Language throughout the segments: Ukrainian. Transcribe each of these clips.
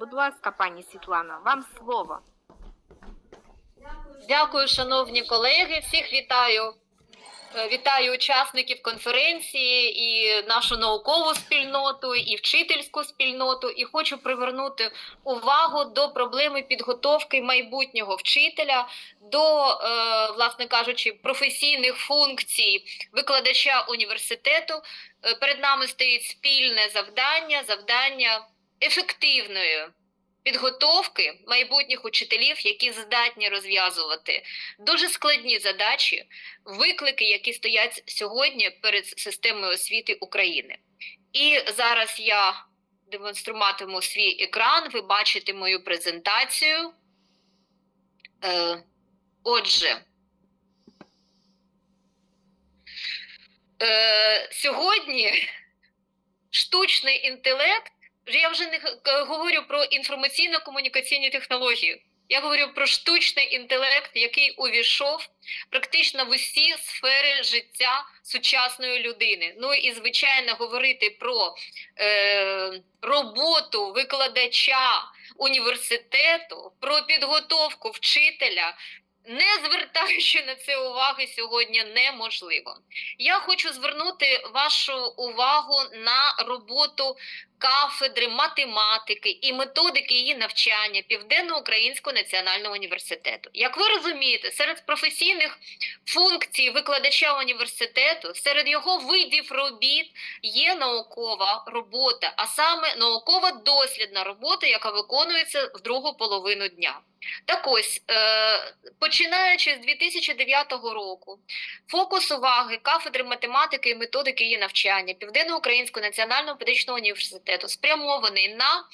Будь ласка, пані Світлана, вам слово. Дякую, шановні колеги. Всіх вітаю. Е, Вітаю учасників конференції і нашу наукову спільноту, і вчительську спільноту. І хочу привернути увагу до проблеми підготовки майбутнього вчителя до, е, власне кажучи, професійних функцій викладача університету. Е, Перед нами стоїть спільне завдання, завдання ефективної підготовки майбутніх учителів, які здатні розв'язувати дуже складні задачі, виклики, які стоять сьогодні перед системою освіти України. І зараз я демонструватиму свій екран, ви бачите мою презентацію. Е, отже, е, сьогодні штучний інтелект я вже не говорю про інформаційно-комунікаційні технології. Я говорю про штучний інтелект, який увійшов практично в усі сфери життя сучасної людини. Ну і звичайно, говорити про е, роботу викладача університету, про підготовку вчителя. Не звертаючи на це уваги сьогодні неможливо. Я хочу звернути вашу увагу на роботу кафедри математики і методики її навчання Південно-Українського національного університету. Як ви розумієте, серед професійних функцій викладача університету, серед його видів робіт є наукова робота, а саме наукова дослідна робота, яка виконується в другу половину дня. Так ось, е, починаючи з 2009 року, фокус уваги кафедри математики і методики її навчання Південно-Українського національного педагогічного університету спрямований на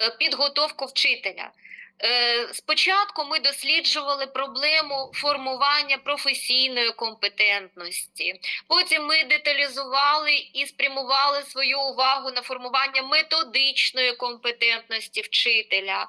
е, підготовку вчителя. Е, Спочатку ми досліджували проблему формування професійної компетентності. Потім ми деталізували і спрямували свою увагу на формування методичної компетентності вчителя.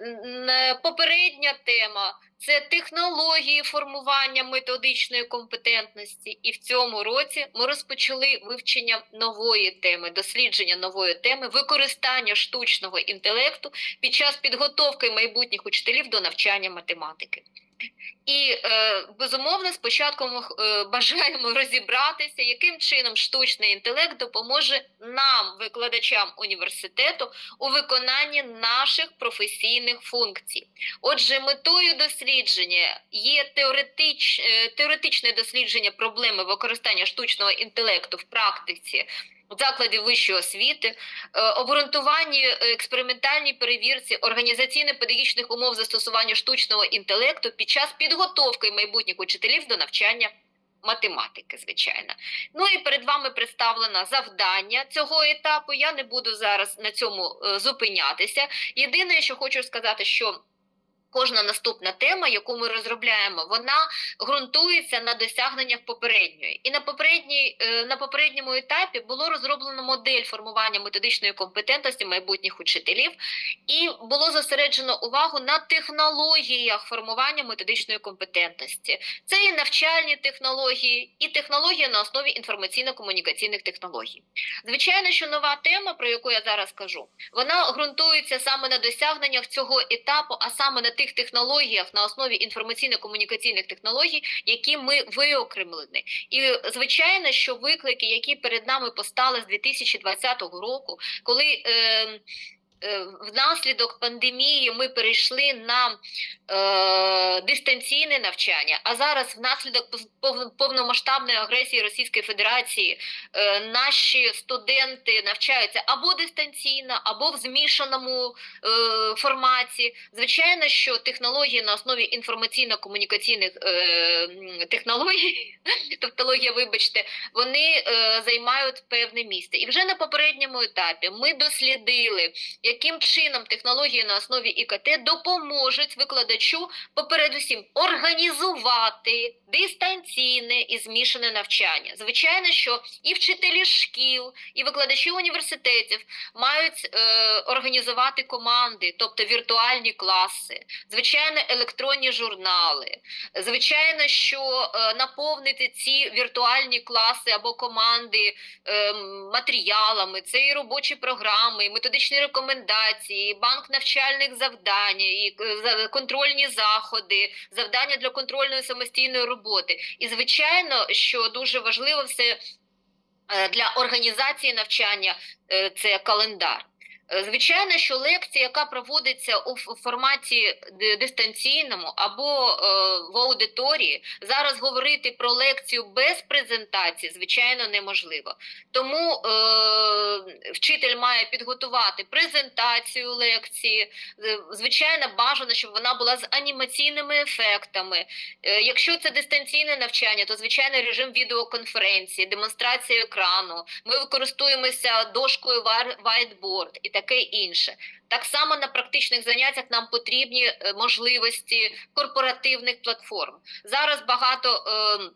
Н- Попередня тема це технології формування методичної компетентності. І в цьому році ми розпочали вивчення нової теми, дослідження нової теми, використання штучного інтелекту під час підготовки майбутніх учителів до навчання математики. І е, безумовно, спочатку ми е, бажаємо розібратися, яким чином штучний інтелект допоможе нам, викладачам університету, у виконанні наших професійних функцій. Отже, метою дослідження є теоретич, е, теоретичне дослідження проблеми використання штучного інтелекту в практиці закладів вищої освіти, е, обґрунтуванні е, експериментальній перевірці організаційно-педагогічних умов застосування штучного інтелекту під час підготовки майбутніх учителів до навчання математики, звичайно. Ну і перед вами представлено завдання цього етапу. Я не буду зараз на цьому е, зупинятися. Єдине, що хочу сказати, що Кожна наступна тема, яку ми розробляємо, вона ґрунтується на досягненнях попередньої. І на попередній е, на попередньому етапі було розроблено модель формування методичної компетентності майбутніх учителів, і було зосереджено увагу на технологіях формування методичної компетентності. Це і навчальні технології, і технології на основі інформаційно-комунікаційних технологій. Звичайно, що нова тема, про яку я зараз кажу, вона ґрунтується саме на досягненнях цього етапу, а саме на тих технологіях на основі інформаційно-комунікаційних технологій, які ми виокремлені. І звичайно, що виклики, які перед нами постали з 2020 року, коли е, Внаслідок пандемії ми перейшли на е, дистанційне навчання, а зараз, внаслідок пов- пов- повномасштабної агресії Російської Федерації, е, наші студенти навчаються або дистанційно, або в змішаному е, форматі. Звичайно, що технології на основі інформаційно-комунікаційних е, технологій, тавтологія, вибачте, вони е, займають певне місце. І вже на попередньому етапі ми дослідили, яким чином технології на основі ІКТ допоможуть викладачу, попередусім, організувати дистанційне і змішане навчання. Звичайно, що і вчителі шкіл, і викладачі університетів мають е, організувати команди, тобто віртуальні класи, звичайно, електронні журнали. Звичайно, що е, наповнити ці віртуальні класи або команди е, матеріалами, це і робочі програми, і методичні рекомендації. Рекомендації, банк навчальних завдань, і е, контрольні заходи, завдання для контрольної самостійної роботи. І звичайно, що дуже важливо все е, для організації навчання е, це календар. Е, Звичайно, що лекція, яка проводиться у форматі дистанційному або е, в аудиторії, зараз говорити про лекцію без презентації, звичайно, неможливо. Тому е, вчитель має підготувати презентацію лекції. Звичайно, бажано, щоб вона була з анімаційними ефектами. Якщо це дистанційне навчання, то звичайно режим відеоконференції, демонстрація екрану. Ми використовуємося дошкою whiteboard і таке інше. Так само на практичних заняттях нам потрібні е, можливості корпоративних платформ. Зараз багато е,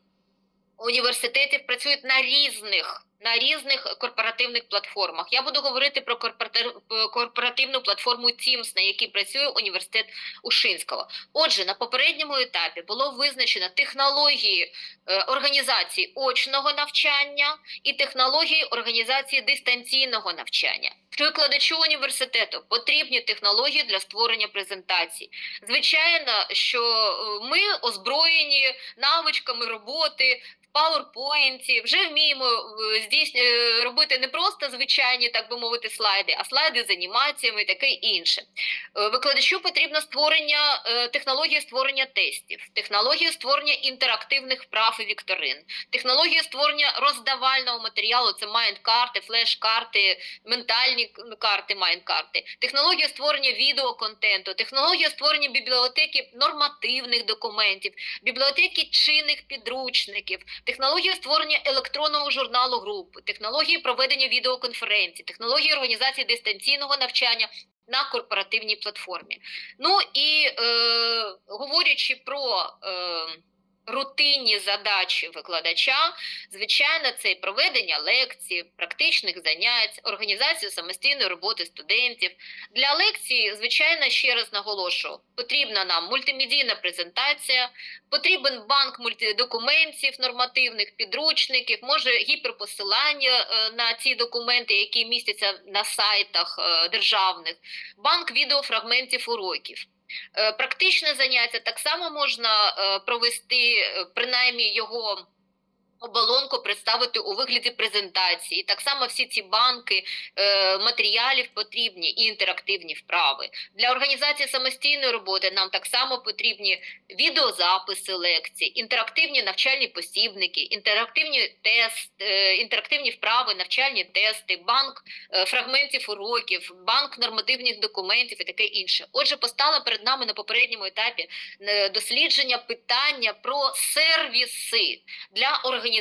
університетів працюють на різних. На різних корпоративних платформах я буду говорити про корпоратив- корпоративну платформу Teams, на якій працює університет Ушинського. Отже, на попередньому етапі було визначено технології е, організації очного навчання і технології організації дистанційного навчання. Викладачу університету потрібні технології для створення презентацій. Звичайно, що е, ми озброєні навичками роботи. PowerPoint, вже вміємо е, здійс... е, робити не просто звичайні, так би мовити, слайди, а слайди з анімаціями і таке інше. Е, Викладачу потрібно створення технології створення тестів, технології створення інтерактивних вправ і вікторин, технології створення роздавального матеріалу це майнд-карти, флеш-карти, ментальні карти, майнд-карти, технологія створення відеоконтенту, технологія створення бібліотеки нормативних документів, бібліотеки чинних підручників, технологія створення електронного журналу групи, технології проведення відеоконференцій, технології організації дистанційного навчання на корпоративній платформі. Ну і е, говорячи про е, рутинні задачі викладача, звичайно, це і проведення лекцій, практичних занять, організацію самостійної роботи студентів. Для лекції, звичайно, ще раз наголошую, потрібна нам мультимедійна презентація, потрібен банк мультидокументів, нормативних підручників, може гіперпосилання е, на ці документи, які містяться на сайтах е, державних, банк відеофрагментів уроків. Е, Практичне заняття. Так само можна е, провести, е, принаймні його оболонку представити у вигляді презентації. Так само всі ці банки е, матеріалів потрібні і інтерактивні вправи. Для організації самостійної роботи нам так само потрібні відеозаписи лекцій, інтерактивні навчальні посібники, інтерактивні тест, е, інтерактивні вправи, навчальні тести, банк е, фрагментів уроків, банк нормативних документів і таке інше. Отже, постало перед нами на попередньому етапі е, дослідження питання про сервіси для організації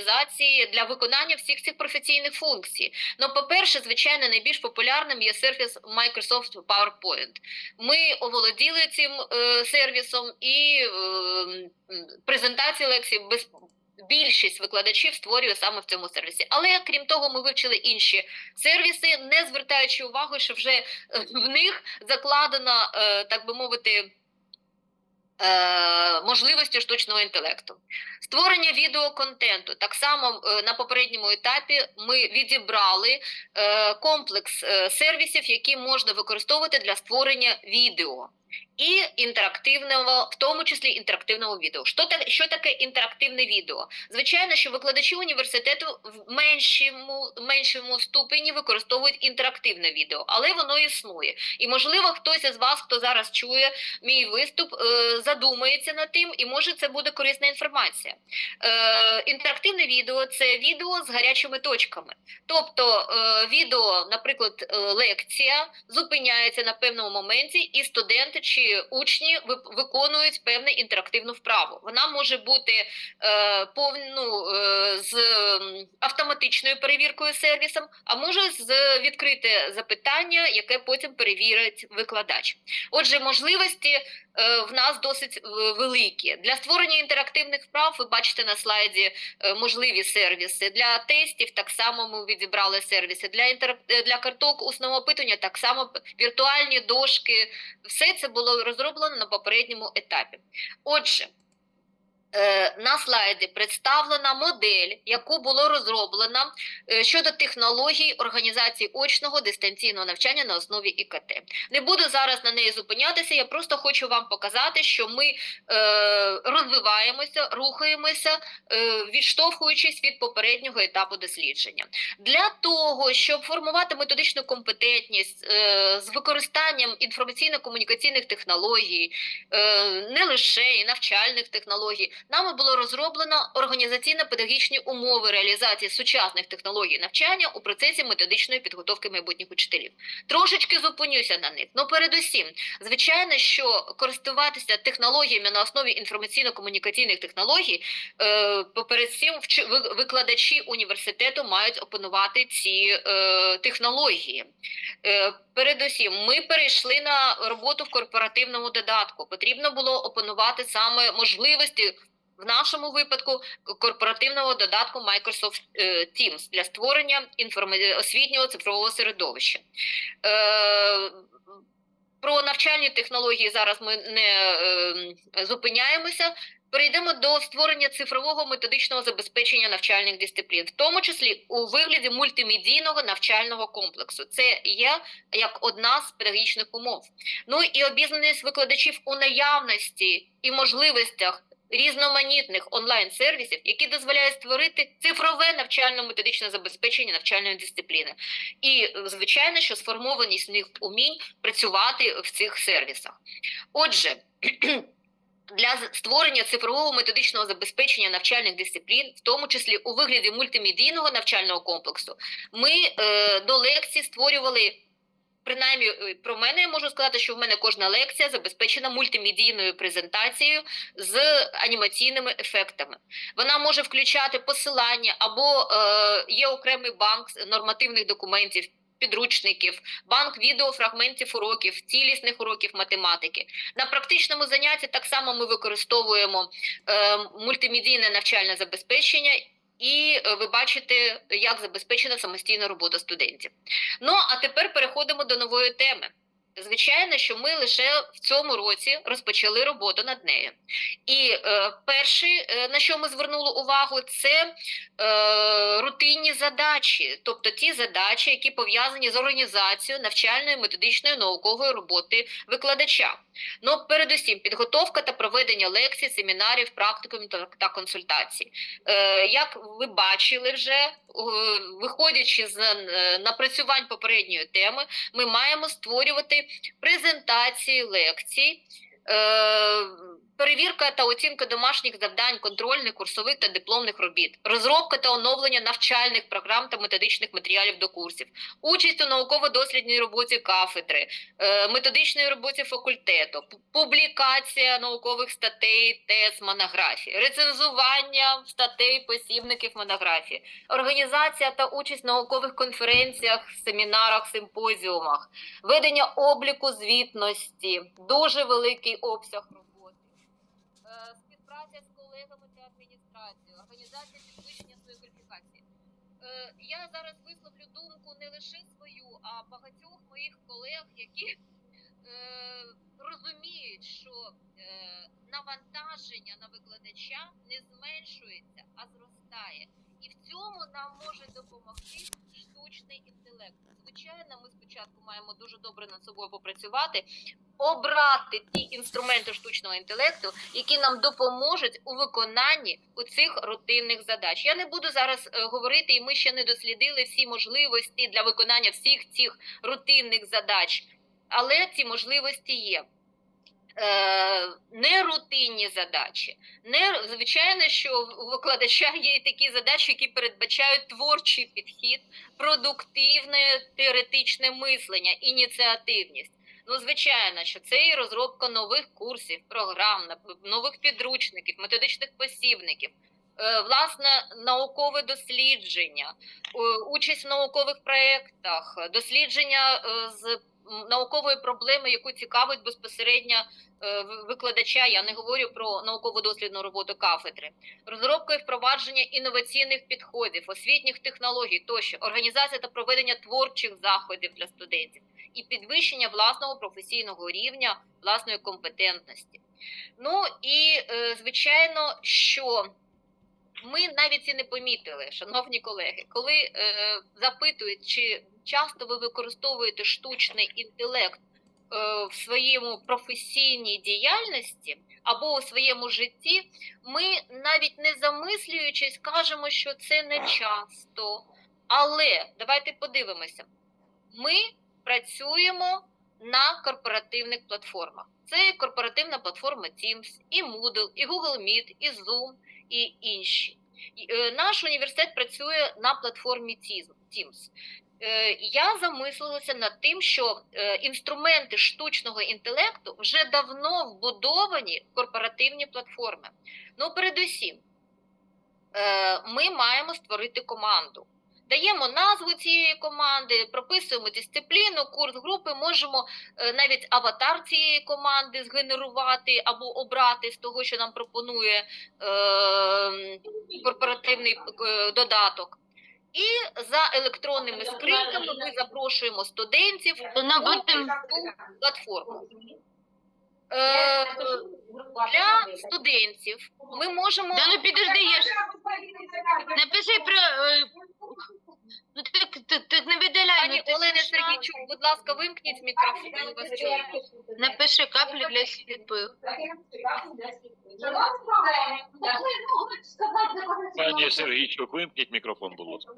для виконання всіх цих професійних функцій. Ну, по-перше, звичайно, найбільш популярним є сервіс Microsoft PowerPoint. Ми оволоділи цим е, сервісом і е, презентації лекцій без. Більшість викладачів створює саме в цьому сервісі. Але крім того, ми вивчили інші сервіси, не звертаючи увагу, що вже е, в них закладено, е, так би мовити, можливості штучного інтелекту. Створення відеоконтенту. Так само е, на попередньому етапі ми відібрали е, комплекс е, сервісів, які можна використовувати для створення відео. І інтерактивного, в тому числі інтерактивного відео. Що таке, що таке інтерактивне відео? Звичайно, що викладачі університету в меншому, меншому ступені використовують інтерактивне відео, але воно існує. І можливо, хтось із вас, хто зараз чує мій виступ, е, задумається над тим, і може це буде корисна інформація. Е, інтерактивне відео це відео з гарячими точками. Тобто е, відео, наприклад, лекція зупиняється на певному моменті, і студенти чи учні ви- виконують певну інтерактивну вправу. Вона може бути е, повну е, з автоматичною перевіркою сервісом, а може з відкрите запитання, яке потім перевірить викладач. Отже, можливості в нас досить е, великі. Для створення інтерактивних вправ ви бачите на слайді е, можливі сервіси. Для тестів так само ми відібрали сервіси. Для інтер... е, для карток усного опитування так само віртуальні дошки. Все це було розроблено на попередньому етапі. Отже, Е, На слайді представлена модель, яку було розроблено е, щодо технологій організації очного дистанційного навчання на основі ІКТ. Не буду зараз на неї зупинятися. Я просто хочу вам показати, що ми е, розвиваємося, рухаємося, е, відштовхуючись від попереднього етапу дослідження. Для того, щоб формувати методичну компетентність е, з використанням інформаційно-комунікаційних технологій, е, не лише і навчальних технологій, нами було розроблено організаційно-педагогічні умови реалізації сучасних технологій навчання у процесі методичної підготовки майбутніх учителів. Трошечки зупинюся на них. Ну, передусім, звичайно, що користуватися технологіями на основі інформаційно-комунікаційних технологій, е, поперед всім викладачі університету мають опанувати ці е, технології. Е, передусім, ми перейшли на роботу в корпоративному додатку. Потрібно було опанувати саме можливості. В нашому випадку корпоративного додатку Microsoft е, Teams для створення освітнього цифрового середовища. Е, Про навчальні технології зараз ми не е, зупиняємося. Перейдемо до створення цифрового методичного забезпечення навчальних дисциплін, в тому числі у вигляді мультимедійного навчального комплексу. Це є як одна з педагогічних умов. Ну і обізнаність викладачів у наявності і можливостях різноманітних онлайн-сервісів, які дозволяють створити цифрове навчально-методичне забезпечення навчальної дисципліни. І, звичайно, що сформованість них умінь працювати в цих сервісах. Отже, для створення цифрового методичного забезпечення навчальних дисциплін, в тому числі у вигляді мультимедійного навчального комплексу, ми е, до лекцій створювали. Принаймні, е, про мене я можу сказати, що в мене кожна лекція забезпечена мультимедійною презентацією з анімаційними ефектами. Вона може включати посилання або е, є окремий банк нормативних документів, підручників, банк відеофрагментів уроків, цілісних уроків математики. На практичному занятті так само ми використовуємо е, мультимедійне навчальне забезпечення. І е, ви бачите, як забезпечена самостійна робота студентів. Ну а тепер переходимо до нової теми. Звичайно, що ми лише в цьому році розпочали роботу над нею. І е, перше, е, на що ми звернули увагу, це е, рутинні задачі, тобто ті задачі, які пов'язані з організацією навчальної методичної наукової роботи викладача. Ну, передусім, підготовка та проведення лекцій, семінарів, практикумів та, та консультацій. Е, як ви бачили вже, е, виходячи з е, напрацювань попередньої теми, ми маємо створювати презентації лекцій. Перевірка та оцінка домашніх завдань, контрольних, курсових та дипломних робіт, розробка та оновлення навчальних програм та методичних матеріалів до курсів, участь у науково-дослідній роботі кафедри, е, методичній роботі факультету, публікація наукових статей, тез, монографій, рецензування статей, посібників монографії, організація та участь в наукових конференціях, семінарах, симпозіумах, ведення обліку звітності, дуже великий обсяг співпраця з колегами та адміністрацією, організація підвищення своєї кваліфікації. Е, Я зараз висловлю думку не лише свою, а багатьох моїх колег, які е, розуміють, що е, навантаження на викладача не зменшується, а зростає. І в цьому нам може допомогти штучний інтелект. Звичайно, ми спочатку маємо дуже добре над собою попрацювати, обрати ті інструменти штучного інтелекту, які нам допоможуть у виконанні у цих рутинних задач. Я не буду зараз е, говорити, і ми ще не дослідили всі можливості для виконання всіх цих рутинних задач, але ці можливості є. Е, нерутинні задачі. Не, звичайно, що у викладача є такі задачі, які передбачають творчий підхід, продуктивне теоретичне мислення, ініціативність. Ну, звичайно, що це і розробка нових курсів, програм, нових підручників, методичних посібників, е, власне, наукове дослідження, участь в наукових проєктах, дослідження е, з наукової проблеми, яку цікавить безпосередньо е, викладача. Я не говорю про науково-дослідну роботу кафедри, розробка і впровадження інноваційних підходів, освітніх технологій тощо, організація та проведення творчих заходів для студентів і підвищення власного професійного рівня, власної компетентності. Ну і е, звичайно, що ми навіть і не помітили, шановні колеги, коли е, запитують, чи часто ви використовуєте штучний інтелект е, в своєму професійній діяльності або у своєму житті, ми навіть не замислюючись кажемо, що це не часто. Але давайте подивимося: ми працюємо на корпоративних платформах. Це корпоративна платформа Teams, і Moodle, і Google Meet, і Zoom, і інші. Е, Наш університет працює на платформі Teams-. Е, Я замислилася над тим, що е, інструменти штучного інтелекту вже давно вбудовані в корпоративні платформи. Ну, передусім, ми маємо створити команду. Даємо назву цієї команди, прописуємо дисципліну, курс групи, можемо е, навіть аватар цієї команди згенерувати або обрати з того, що нам пропонує е, корпоративний е, додаток. І за електронними скриньками ми запрошуємо студентів у платформу. Е, для студентів ми можемо Да ну підожди, я ж напиши про. е, Ну так, так, так не видаляй. пані ну, ти Олени смішна. Сергійчук, будь ласка, вимкніть мікрофон, вас чуємо. Напиши каплю для сліпих. Пані Сергійчук, вимкніть мікрофон, будь ласка.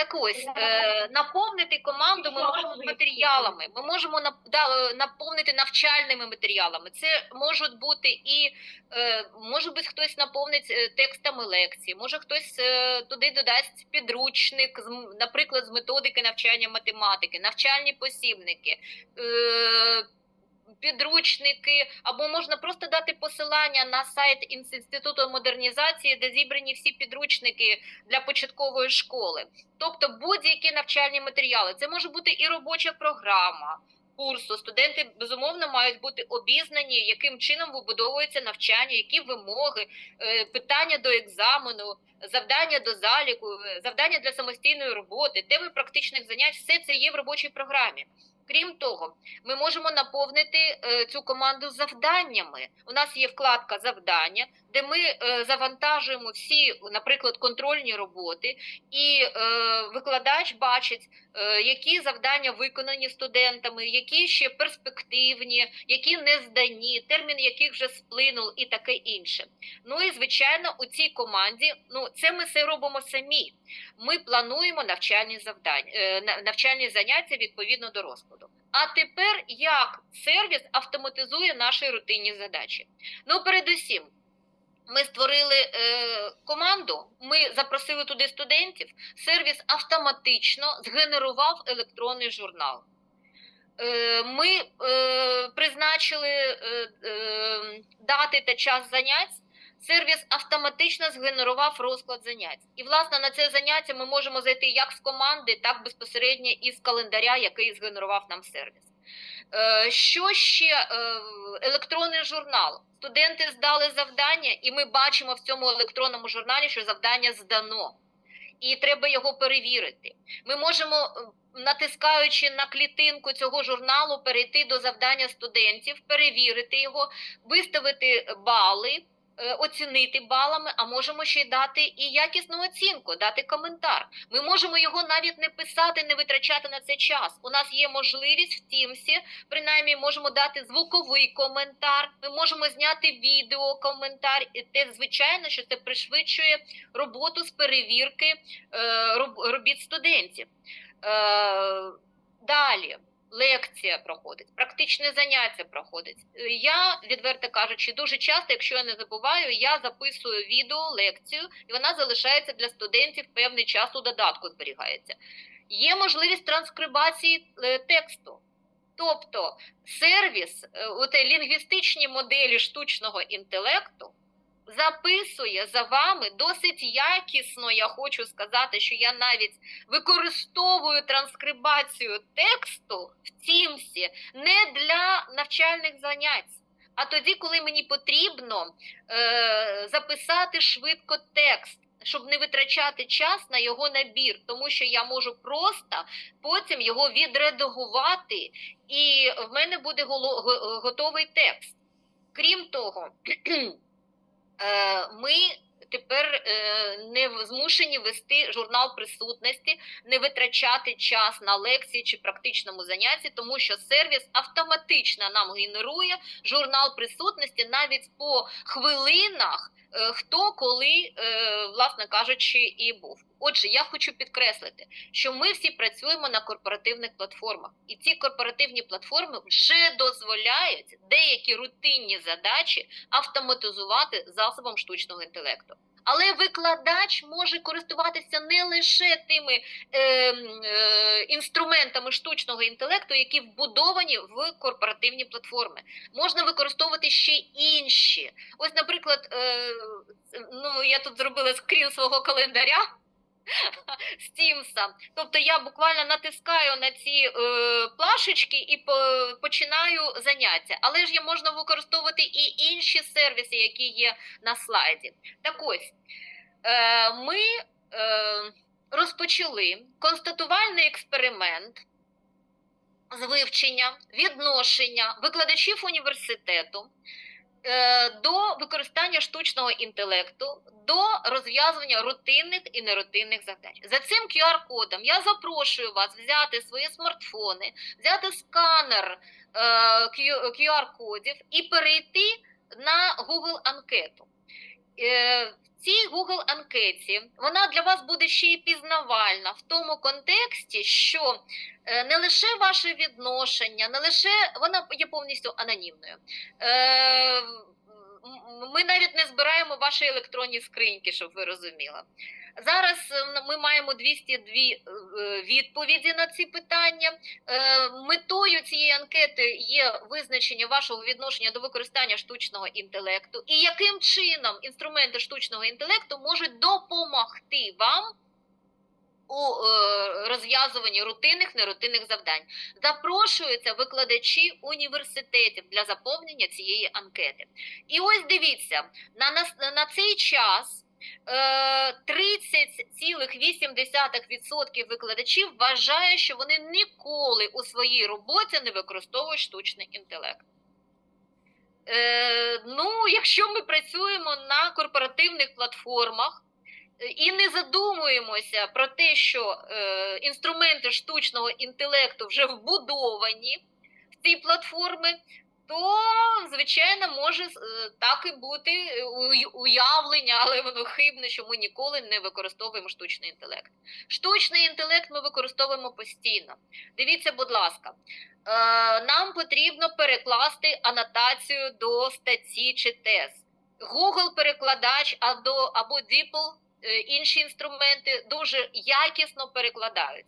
Так ось е, наповнити команду ми можемо матеріалами. Ми можемо е, наповнити навчальними матеріалами. Це можуть бути і е, може бути хтось наповнить е, текстами лекції, може хтось е, туди додасть підручник, з наприклад, з методики навчання математики, навчальні посібники. Е, Підручники, або можна просто дати посилання на сайт Інституту модернізації, де зібрані всі підручники для початкової школи. Тобто будь-які навчальні матеріали. Це може бути і робоча програма курсу. Студенти безумовно мають бути обізнані, яким чином вибудовується навчання, які вимоги, е, питання до екзамену, завдання до заліку, е, завдання для самостійної роботи, теми практичних занять. Все це є в робочій програмі. Крім того, ми можемо наповнити е, цю команду завданнями. У нас є вкладка завдання, де ми е, завантажуємо всі, наприклад, контрольні роботи, і е, викладач бачить, е, які завдання виконані студентами, які ще перспективні, які не здані, термін яких вже сплинув і таке інше. Ну і звичайно, у цій команді, ну це ми все робимо самі. Ми плануємо навчальні завдання, навчальні заняття відповідно до розкладу. А тепер як сервіс автоматизує наші рутинні задачі? Ну, передусім, ми створили е, команду, ми запросили туди студентів. Сервіс автоматично згенерував електронний журнал. Е, ми е, призначили е, е, дати та час занять. Сервіс автоматично згенерував розклад занять. І, власне, на це заняття ми можемо зайти як з команди, так безпосередньо із календаря, який згенерував нам сервіс. Е, Що ще Е, електронний журнал? Студенти здали завдання, і ми бачимо в цьому електронному журналі, що завдання здано, і треба його перевірити. Ми можемо, е, натискаючи на клітинку цього журналу, перейти до завдання студентів, перевірити його, виставити бали. Е, Оцінити балами, а можемо ще й дати і якісну оцінку, дати коментар. Ми можемо його навіть не писати, не витрачати на це час. У нас є можливість в Тімсі принаймні можемо дати звуковий коментар, ми можемо зняти відео коментар, і те, звичайно, що це пришвидшує роботу з перевірки е, робіт студентів. Е, Далі. Лекція проходить, практичне заняття проходить. Е, Я, відверто кажучи, дуже часто, якщо я не забуваю, я записую відео, лекцію, і вона залишається для студентів певний час у додатку зберігається. Є можливість транскрибації е, тексту. Тобто сервіс, е, оте лінгвістичні моделі штучного інтелекту записує за вами досить якісно. Я хочу сказати, що я навіть використовую транскрибацію тексту в Тімсі не для навчальних занять. А тоді, коли мені потрібно е, записати швидко текст, щоб не витрачати час на його набір, тому що я можу просто потім його відредагувати, і в мене буде готовий текст. Крім того, ми тепер е, не змушені вести журнал присутності, не витрачати час на лекції чи практичному занятті, тому що сервіс автоматично нам генерує журнал присутності навіть по хвилинах, е, хто коли, е, власне кажучи, і був. Отже, я хочу підкреслити, що ми всі працюємо на корпоративних платформах, і ці корпоративні платформи вже дозволяють деякі рутинні задачі автоматизувати засобом штучного інтелекту. Але викладач може користуватися не лише тими е, е, інструментами штучного інтелекту, які вбудовані в корпоративні платформи. Можна використовувати ще інші. Ось, наприклад, е, ну я тут зробила скрін свого календаря. З Teams. Тобто я буквально натискаю на ці е, плашечки і по, починаю заняття. Але ж я можна використовувати і інші сервіси, які є на слайді. Так ось, е, ми е, розпочали констатувальний експеримент з вивчення відношення викладачів університету до використання штучного інтелекту, до розв'язування рутинних і нерутинних задач. За цим QR-кодом я запрошую вас взяти свої смартфони, взяти сканер е, QR-кодів і перейти на Google анкету. Цій Google анкеті вона для вас буде ще й пізнавальна в тому контексті, що е, не лише ваше відношення, не лише вона є повністю анонімною. Е, Ми навіть не збираємо ваші електронні скриньки, щоб ви розуміли. Зараз е, ми маємо 202 е, відповіді на ці питання. Е, Метою цієї анкети є визначення вашого відношення до використання штучного інтелекту і яким чином інструменти штучного інтелекту можуть допомогти вам у розв'язуванні рутинних нерутинних завдань. Запрошуються викладачі університетів для заповнення цієї анкети. І ось дивіться, на, нас, на цей час 30,8% викладачів вважає, що вони ніколи у своїй роботі не використовують штучний інтелект. Е, ну, якщо ми працюємо на корпоративних платформах, е, і не задумуємося про те, що е, інструменти штучного інтелекту вже вбудовані в ці платформи, то звичайно може е, так і бути е, уявлення, але воно хибне, що ми ніколи не використовуємо штучний інтелект. Штучний інтелект ми використовуємо постійно. Дивіться, будь ласка, е, нам потрібно перекласти анотацію до статті чи тез. Google перекладач або, DeepL, інші інструменти дуже якісно перекладають.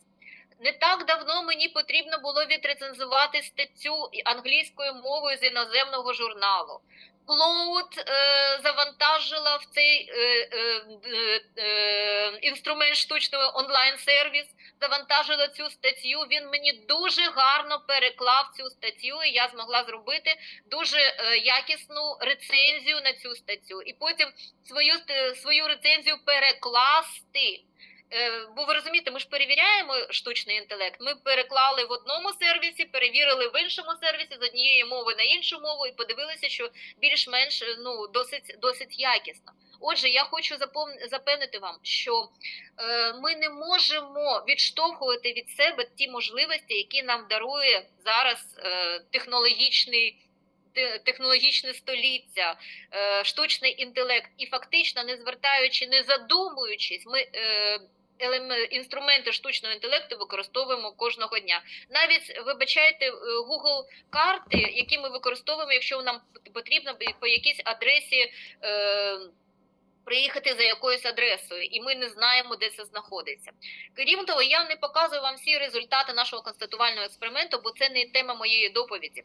Не так давно мені потрібно було відрецензувати статтю англійською мовою з іноземного журналу. Cloud е, завантажила в цей е, е, е, е, інструмент штучного онлайн-сервіс, завантажила цю статтю. Він мені дуже гарно переклав цю статтю, і я змогла зробити дуже е, якісну рецензію на цю статтю. І потім свою, свою рецензію перекласти. Е, Бо ви розумієте, ми ж перевіряємо штучний інтелект. Ми переклали в одному сервісі, перевірили в іншому сервісі з однієї мови на іншу мову і подивилися, що більш-менш ну досить досить якісно. Отже, я хочу запевнити вам, що е, ми не можемо відштовхувати від себе ті можливості, які нам дарує зараз е, технологічний. Технологічне століття, штучний інтелект, і фактично не звертаючи, не задумуючись, ми інструменти штучного інтелекту використовуємо кожного дня. Навіть вибачайте, е, Google карти, які ми використовуємо, якщо нам потрібно по якійсь адресі. Е, Приїхати за якоюсь адресою, і ми не знаємо, де це знаходиться. Крім того, я не показую вам всі результати нашого констатувального експерименту, бо це не тема моєї доповіді.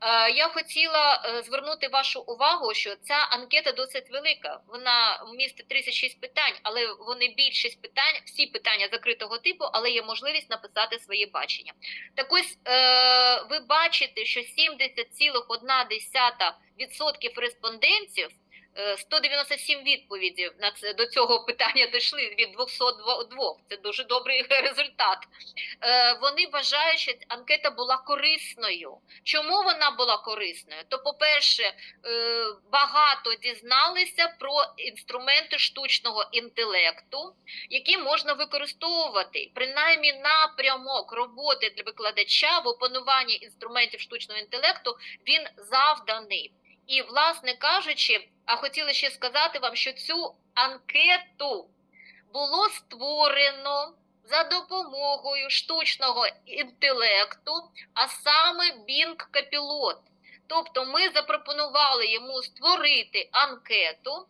Е, Я хотіла е, звернути вашу увагу, що ця анкета досить велика. Вона містить 36 питань, але вони більшість питань, всі питання закритого типу, але є можливість написати своє бачення. Так ось е, ви бачите, що 70,1% респондентів 197 відповідей на це до цього питання дійшли від 202. Це дуже добрий результат. Е, Вони вважають, що анкета була корисною. Чому вона була корисною? То, по-перше, е, багато дізналися про інструменти штучного інтелекту, які можна використовувати. Принаймні напрямок роботи для викладача в опануванні інструментів штучного інтелекту він завданий. І, власне кажучи, а хотіла ще сказати вам, що цю анкету було створено за допомогою штучного інтелекту, а саме Bing Copilot. Тобто ми запропонували йому створити анкету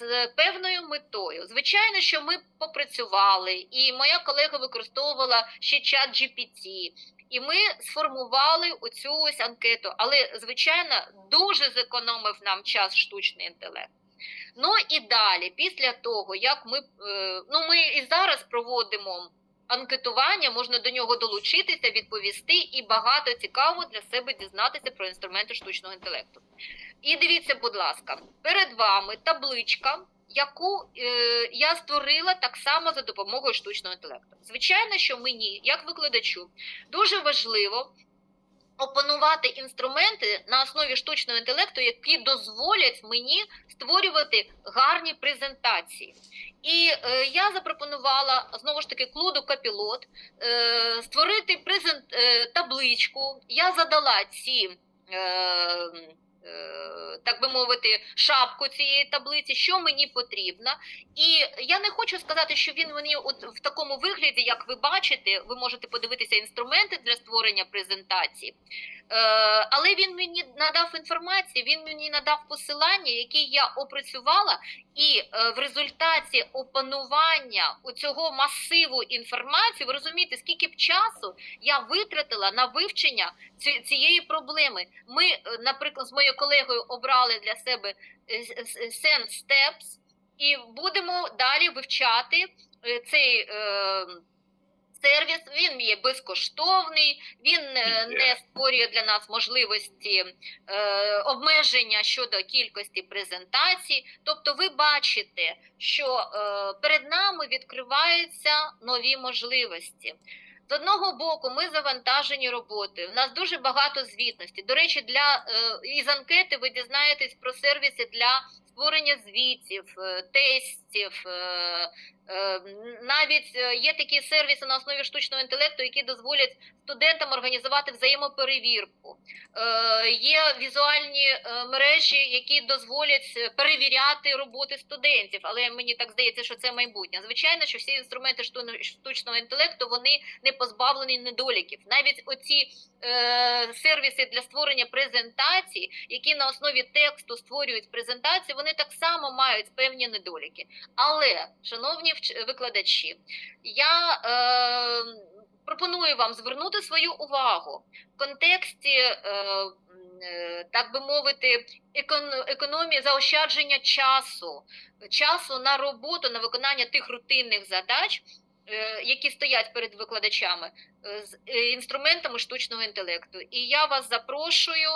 з певною метою. Звичайно, що ми попрацювали, і моя колега використовувала ще чат GPT, і ми сформували оцю ось анкету. Але, звичайно, дуже зекономив нам час штучний інтелект. Ну і далі, після того, як ми, е, ну ми і зараз проводимо анкетування, можна до нього долучитися, відповісти і багато цікаво для себе дізнатися про інструменти штучного інтелекту. І дивіться, будь ласка, перед вами табличка, яку е, я створила так само за допомогою штучного інтелекту. Звичайно, що мені, як викладачу, дуже важливо опанувати інструменти на основі штучного інтелекту, які дозволять мені створювати гарні презентації. І е, я запропонувала знову ж таки клуду Капілот е, створити презент, е, табличку. Я задала ці. Е, Так би мовити, шапку цієї таблиці, що мені потрібно. І я не хочу сказати, що він мені от в такому вигляді, як ви бачите, ви можете подивитися інструменти для створення презентації. Е, але він мені надав інформацію, він мені надав посилання, які я опрацювала, і е, в результаті опанування у цього масиву інформації, ви розумієте, скільки б часу я витратила на вивчення цієї проблеми. Ми, е, наприклад, з моєю колегою обрали для себе Send Steps, і будемо далі вивчати цей. Сервіс він є безкоштовний, він е, не створює для нас можливості е, обмеження щодо кількості презентацій. Тобто, ви бачите, що е, перед нами відкриваються нові можливості. З одного боку, ми завантажені роботою. У нас дуже багато звітності. До речі, для е, із анкети ви дізнаєтесь про сервіси для створення звітів, е, тестів. Е, Навіть е, є такі сервіси на основі штучного інтелекту, які дозволять студентам організувати взаємоперевірку. Е, Є візуальні е, мережі, які дозволять перевіряти роботи студентів, але мені так здається, що це майбутнє. Звичайно, що всі інструменти штучного інтелекту вони не позбавлені недоліків. Навіть оці сервіси для створення презентацій, які на основі тексту створюють презентації, вони так само мають певні недоліки. Але, шановні викладачі, я е, пропоную вам звернути свою увагу в контексті, е, е, так би мовити, екон- економії заощадження часу, часу на роботу, на виконання тих рутинних задач. е, Які стоять перед викладачами е, з інструментами штучного інтелекту, і я вас запрошую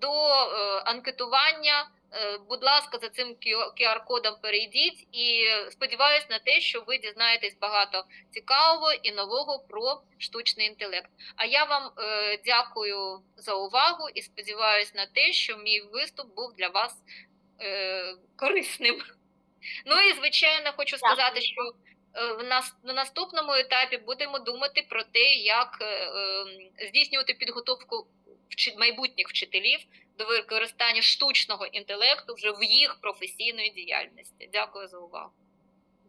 до анкетування Будь ласка, за цим QR-кодом перейдіть і сподіваюся на те, що ви дізнаєтесь багато цікавого і нового про штучний інтелект. А я вам е, дякую за увагу і сподіваюся на те, що мій виступ був для вас е, корисним. Ну і звичайно, хочу сказати, що е, в нас на наступному етапі будемо думати про те, як е, е, здійснювати підготовку майбутніх вчителів до використання штучного інтелекту вже в їх професійної діяльності. Дякую за увагу.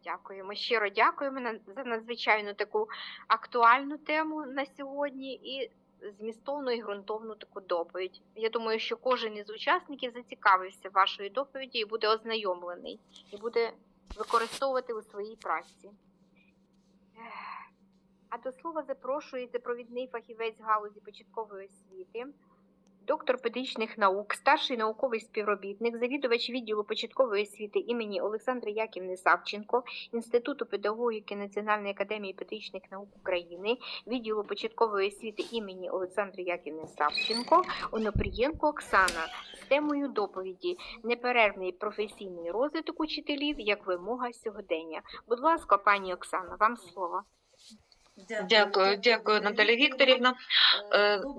Дякуємо. Щиро дякуємо за надзвичайно таку актуальну тему на сьогодні і змістовну і ґрунтовну таку доповідь. Я думаю, що кожен із учасників зацікавився вашою доповіді і буде ознайомлений, і буде використовувати у своїй праці. А до слова запрошується провідний фахівець галузі початкової освіти, доктор педагогічних наук, старший науковий співробітник, завідувач відділу початкової освіти імені Олександри Яківни Савченко, Інституту педагогіки Національної академії педагогічних наук України, відділу початкової освіти імені Олександри Яківни Савченко, Онопрієнко Оксана, з темою доповіді Неперервний професійний розвиток учителів як вимога сьогодення. Будь ласка, пані Оксана, вам слово. Дякую, дякую, Наталія Вікторівна. Е,